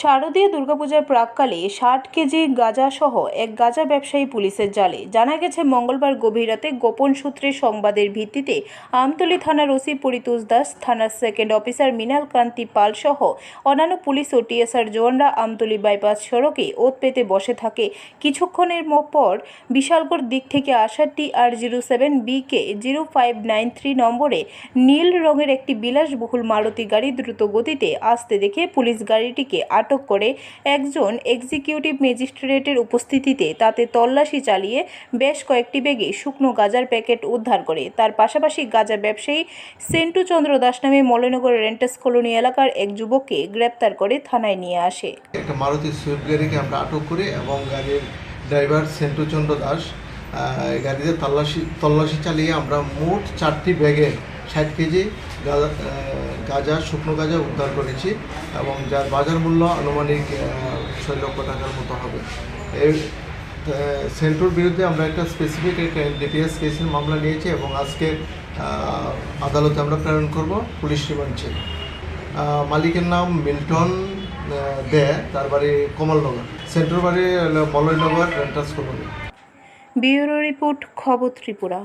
শারদীয় দুর্গাপূজার প্রাককালে ষাট কেজি গাঁজাসহ এক গাঁজা ব্যবসায়ী পুলিশের জালে। জানা গেছে, মঙ্গলবার গভীর রাতে গোপন সূত্রে সংবাদের ভিত্তিতে আমতলী থানার ওসি পরিতোষ দাস, থানার সেকেন্ড অফিসার মৃণাল কান্তি পাল সহ অন্যান্য পুলিশ ও টিএসআর জওয়ানরা আমতলী বাইপাস সড়কে ওত পেতে বসে থাকে। কিছুক্ষণের পর বিশালগড় দিক থেকে আসা T R zero seven BK zero five nine three নম্বরে নীল রঙের একটি বিলাসবহুল মারুতি গাড়ি দ্রুত গতিতে আসতে দেখে পুলিশ গাড়িটিকে আটক করে একজন এক্সিকিউটিভ ম্যাজিস্ট্রেটের উপস্থিতিতে তাতে তল্লাশি চালিয়ে বেশ কয়েকটি ব্যাগে শুকনো গাজার প্যাকেট উদ্ধার করে। তার পাশাপাশি গাজা ব্যবসায়ী সেন্টু চন্দ্র দাস নামে মলনগর রেন্টাস কলোনি এলাকার এক যুবককে গ্রেপ্তার করে থানায় নিয়ে আসে। একটা মারুতি সুইফট গাড়িকে আমরা আটক করি এবং গাড়ির ড্রাইভার সেন্টুচন্দ্র দাস গাড়িতে তল্লাশি তল্লাশি চালিয়ে আমরা মোট চারটি ব্যাগে ষাট কেজি গাঁজা, শুকনো গাঁজা উদ্ধার করেছি এবং যার বাজার মূল্য আনুমানিক ছয় লক্ষ টাকার মতো হবে। এর সেন্টুর বিরুদ্ধে আমরা একটা স্পেসিফিক একটা ডিপিএস কেসের মামলা নিয়েছি এবং আজকে আদালতে আমরা প্রেরণ করব, পুলিশ রিমান্ডে মালিকের নাম মিল্টন দে, তার বাড়ি কমলনগর। সেন্ট্রাল বাড়ি মলয়নগর রেন্টাস কলোনি ব্যুরো রিপোর্ট, খবর ত্রিপুরা।